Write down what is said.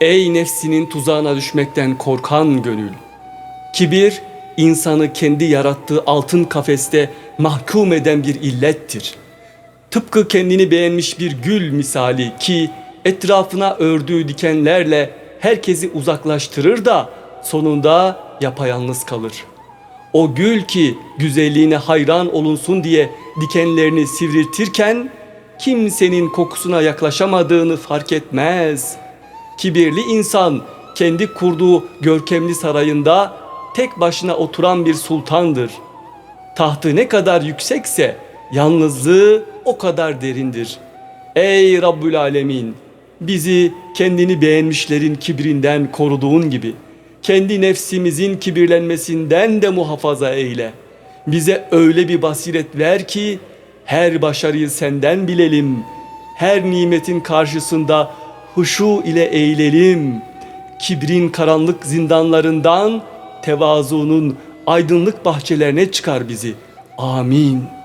Ey nefsinin tuzağına düşmekten korkan gönül. Kibir, insanı kendi yarattığı altın kafeste mahkum eden bir illettir. Tıpkı kendini beğenmiş bir gül misali ki etrafına ördüğü dikenlerle herkesi uzaklaştırır da sonunda yapayalnız kalır. O gül ki güzelliğine hayran olunsun diye dikenlerini sivriltirken kimsenin kokusuna yaklaşamadığını fark etmez. Kibirli insan kendi kurduğu görkemli sarayında tek başına oturan bir sultandır. Tahtı ne kadar yüksekse yalnızlığı o kadar derindir. Ey Rabbül Alemin! Bizi kendini beğenmişlerin kibrinden koruduğun gibi kendi nefsimizin kibirlenmesinden de muhafaza eyle. Bize öyle bir basiret ver ki her başarıyı senden bilelim. Her nimetin karşısında huşu ile eğilelim. Kibrin karanlık zindanlarından tevazuunun aydınlık bahçelerine çıkar bizi. Amin.